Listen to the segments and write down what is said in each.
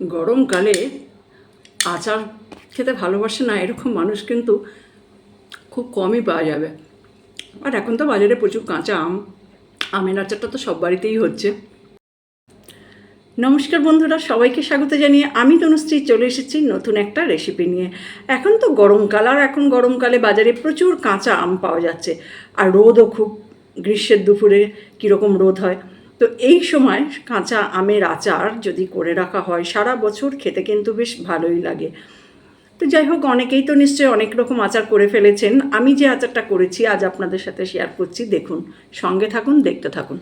গরমকালে আচার খেতে ভালোবাসে না, এরকম মানুষ কিন্তু খুব কমই পাওয়া যাবে। আর এখন তো বাজারে প্রচুর কাঁচা আম, আমের আচারটা তো সব বাড়িতেই হচ্ছে। নমস্কার বন্ধুরা, সবাইকে স্বাগত জানিয়ে আমি তনুশ্রী চলে এসেছি নতুন একটা রেসিপি নিয়ে। এখন তো গরমকাল, আর এখন গরমকালে বাজারে প্রচুর কাঁচা আম পাওয়া যাচ্ছে। আর রোদও খুব, গ্রীষ্মের দুপুরে কীরকম রোদ হয়? তো এই সময় কাঁচা আমের আচার যদি করে রাখা হয়, সারা বছর খেতে কিন্তু বেশ ভালোই লাগে। তো যাই হোক, অনেকেই তো নিশ্চয়ই অনেক রকম আচার করে ফেলেছেন। আমি যে আচারটা করেছি, আজ আপনাদের সাথে শেয়ার করছি। দেখুন, সঙ্গে থাকুন, দেখতে থাকুন।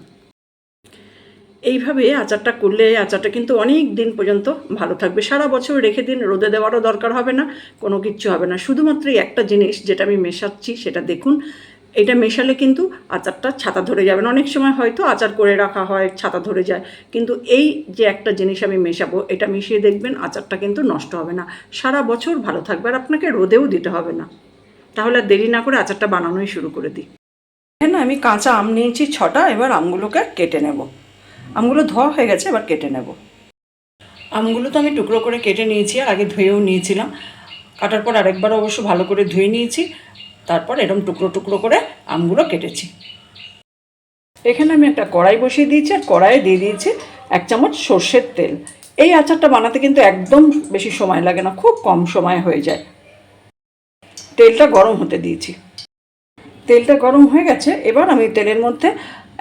এইভাবে আচারটা করলে আচারটা কিন্তু অনেক দিন পর্যন্ত ভালো থাকবে। সারা বছর রেখে দিন, রোদে দেওয়ারও দরকার হবে না, কোনো কিচ্ছু হবে না। শুধুমাত্র একটা জিনিস যেটা আমি মেশাচ্ছি, সেটা দেখুন। এটা মেশালে কিন্তু আচারটা ছাতা ধরে যাবে অনেক সময় হয়তো আচার করে রাখা হয়, ছাতা ধরে যায়। কিন্তু এই যে একটা জিনিস আমি মেশাবো, এটা মিশিয়ে দেখবেন আচারটা কিন্তু নষ্ট হবে না। সারা বছর ভালো থাকবে আর আপনাকে রোদেও দিতে হবে না। তাহলে আর দেরি না করে আচারটা বানানোই শুরু করে দিই। এখানে আমি কাঁচা আম নিয়েছি ছটা, এবার আমগুলোকে কেটে নেব। আমগুলো ধোয়া হয়ে গেছে, এবার কেটে নেব। আমগুলো তো আমি টুকরো করে কেটে নিয়েছি আর আগে ধুয়েও নিয়েছিলাম। কাটার পর আরেকবার অবশ্য ভালো করে ধুয়ে নিয়েছি। তারপর এরকম টুকরো টুকরো করে আমগুলো কেটেছি। এখানে আমি একটা কড়াই বসিয়ে দিয়েছি, আর কড়াইয়ে দিয়ে দিয়েছি এক চামচ সর্ষের তেল। এই আচারটা বানাতে কিন্তু একদম বেশি সময় লাগে না, খুব কম সময় হয়ে যায়। তেলটা গরম হতে দিয়েছি। তেলটা গরম হয়ে গেছে, এবার আমি তেলের মধ্যে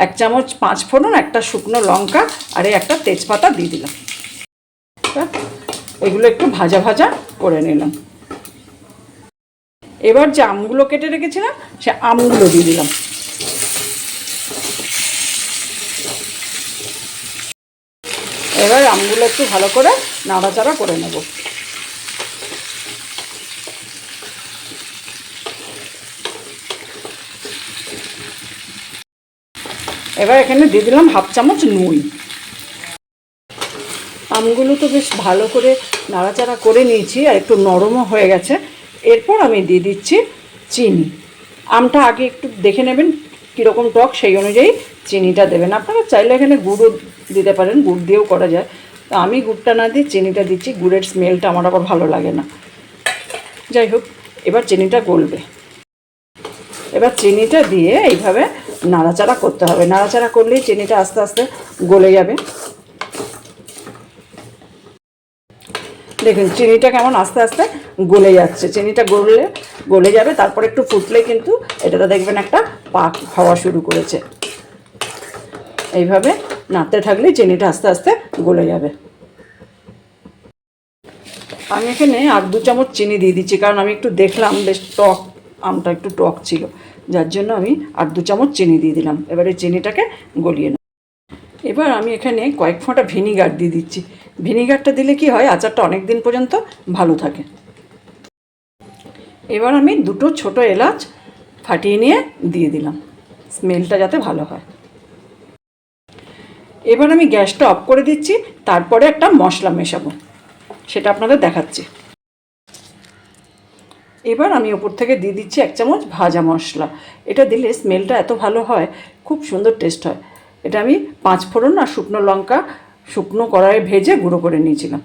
এক চামচ পাঁচ ফোড়ন, একটা শুকনো লঙ্কা, আর এই একটা তেজপাতা দিয়ে দিলাম। এগুলো একটু ভাজা ভাজা করে নিলাম। এবার যে আমগুলো কেটে রেখেছিলাম, সে আমগুলো দিয়ে দিলাম। এবার আমগুলো একটু ভালো করে নাড়াচাড়া করে নেব। এবার এখানে দিয়ে দিলাম হাফ চামচ নুন। আমগুলো তো বেশ ভালো করে নাড়াচাড়া করে নিয়েছি, আর একটু নরমও হয়ে গেছে। এরপর আমি দিয়ে দিচ্ছি চিনি। আমটা আগে একটু দেখে নেবেন কীরকম টক, সেই অনুযায়ী চিনিটা দেবেন। আপনারা চাইলে এখানে গুঁড়ও দিতে পারেন, গুড় দিয়েও করা যায়। তো আমি গুড়টা না দিয়ে চিনিটা দিচ্ছি, গুড়ের স্মেলটা আমার আবার ভালো লাগে না। যাই হোক, এবার চিনিটা গলবে। এবার চিনিটা দিয়ে এইভাবে নাড়াচাড়া করতে হবে। নাড়াচাড়া করলেই চিনিটা আস্তে আস্তে গলে যাবে। দেখুন, চিনিটা কেমন আস্তে আস্তে গলে যাচ্ছে। চিনিটা গললে গলে যাবে, তারপর একটু ফুটলে কিন্তু এটাতে দেখবেন একটা পাক হওয়া শুরু করেছে। এইভাবে নাড়তে থাকলে চিনিটা আস্তে আস্তে গলে যাবে। আমি এখানে আর দু চামচ চিনি দিয়ে দিচ্ছি, কারণ আমি একটু দেখলাম বেশ টক, আমটা একটু টক ছিল। যার জন্য আমি আর দু চামচ চিনি দিয়ে দিলাম। এবারে চিনিটাকে গলিয়ে নেব এবার আমি এখানে কয়েক ফোঁটা ভিনিগার দিয়ে দিচ্ছি। ভিনিগারটা দিলে কি হয়? আচারটা অনেক দিন পর্যন্ত ভালো থাকে। এবার আমি দুটো ছোট এলাচ ফাটিয়ে নিয়ে দিয়ে দিলাম। স্মেলটা যাতে ভালো হয়। এবার আমি গ্যাসটা অফ করে দিচ্ছি, তারপরে একটা মশলা মেশাবো। সেটা আপনাদের দেখাচ্ছি। এবার আমি ওপর থেকে দিয়ে দিচ্ছি এক চামচ ভাজা মশলা। এটা দিলে স্মেলটা এত ভালো হয়, খুব সুন্দর টেস্ট হয়। এটা আমি পাঁচ ফোড়ন আর শুকনো লঙ্কা শুকনো কড়াইয়ে ভেজে গুঁড়ো করে নিয়েছিলাম।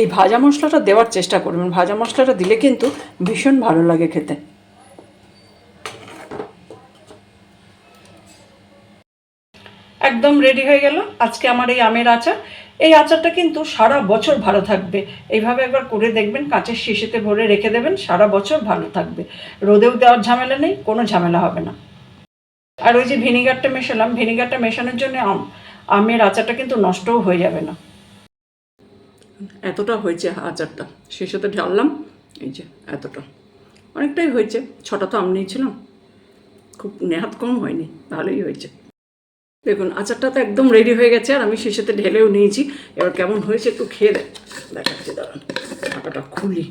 এই ভাজা মশলাটা দেওয়ার চেষ্টা করবেন। ভাজা মশলাটা দিলে কিন্তু ভীষণ ভালো লাগে খেতে। একদম রেডি হয়ে গেল আজকে আমার এই আমের আচার। এই আচারটা কিন্তু সারা বছর ভালো থাকবে। এইভাবে একবার করে দেখবেন, কাঁচের শিশিতে ভরে রেখে দেবেন, সারা বছর ভালো থাকবে। রোদেও দেওয়ার ঝামেলা নেই, কোনো ঝামেলা হবে না। আর ওই যে ভিনিগারটা মেশালাম, ভিনিগারটা মেশানোর জন্য আম, আমের আচারটা কিন্তু নষ্টও হয়ে যাবে না। এতটা হয়েছে আচারটা। শেষেতে ঢাললাম, এই যে এতটা। অনেকটাই হয়েছে, ছটা তো আম নিয়েছিলাম। খুব নেহাত কম হয়নি, ভালোই হয়েছে। দেখুন, আচারটা তো একদম রেডি হয়ে গেছে, আর আমি শেষেতে ঢেলেও নিয়েছি। এবার কেমন হয়েছে একটু খেয়ে দেখ, দেখাচ্ছি, দাঁড়ান ঢাকাটা খুলি।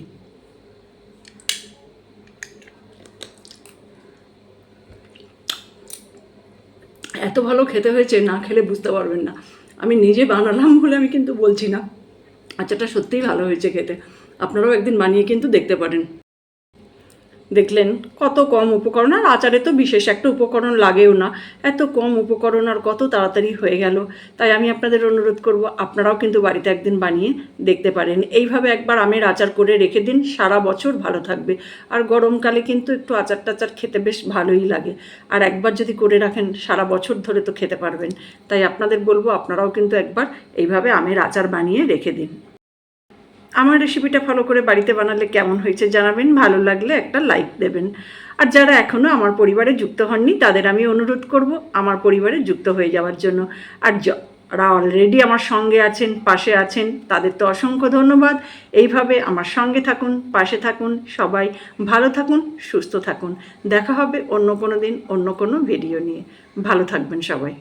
এত ভালো খেতে হয়েছে, না খেলে বুঝতে পারবেন না। আমি নিজে বানালাম বলে আমি কিন্তু বলছি না। আচারটা সত্যিই ভালো হয়েছে খেতে। আপনারাও একদিন বানিয়ে কিন্তু দেখতে পারেন। দেখলেন, কত কম উপকরণ, আর আচারে তো বিশেষ একটা উপকরণ লাগেও না। এত কম উপকরণ আর কত তাড়াতাড়ি হয়ে গেল। তাই আমি আপনাদের অনুরোধ করব, আপনারাও কিন্তু বাড়িতে একদিন বানিয়ে দেখতে পারেন। এইভাবে একবার আমের আচার করে রেখে দিন, সারা বছর ভালো থাকবে। আর গরমকালে কিন্তু একটু আচার টাচার খেতে বেশ ভালোই লাগে। আর একবার যদি করে রাখেন, সারা বছর ধরে তো খেতে পারবেন। তাই আপনাদের বলব, আপনারাও কিন্তু একবার এইভাবে আমের আচার বানিয়ে রেখে দিন। আমার রেসিপিটা ফলো করে বাড়িতে বানালে কেমন হয়েছে জানাবেন, ভালো লাগলে একটা লাইক দেবেন। আর যারা এখনও আমার পরিবারে যুক্ত হননি, তাদের আমি অনুরোধ করব আমার পরিবারে যুক্ত হয়ে যাওয়ার জন্য। আর যারা অলরেডি আমার সঙ্গে আছেন, পাশে আছেন, তাদের তো অসংখ্য ধন্যবাদ। এইভাবে আমার সঙ্গে থাকুন, পাশে থাকুন, সবাই ভালো থাকুন, সুস্থ থাকুন। দেখা হবে অন্য কোনো দিন, অন্য কোনো ভিডিও নিয়ে। ভালো থাকবেন সবাই।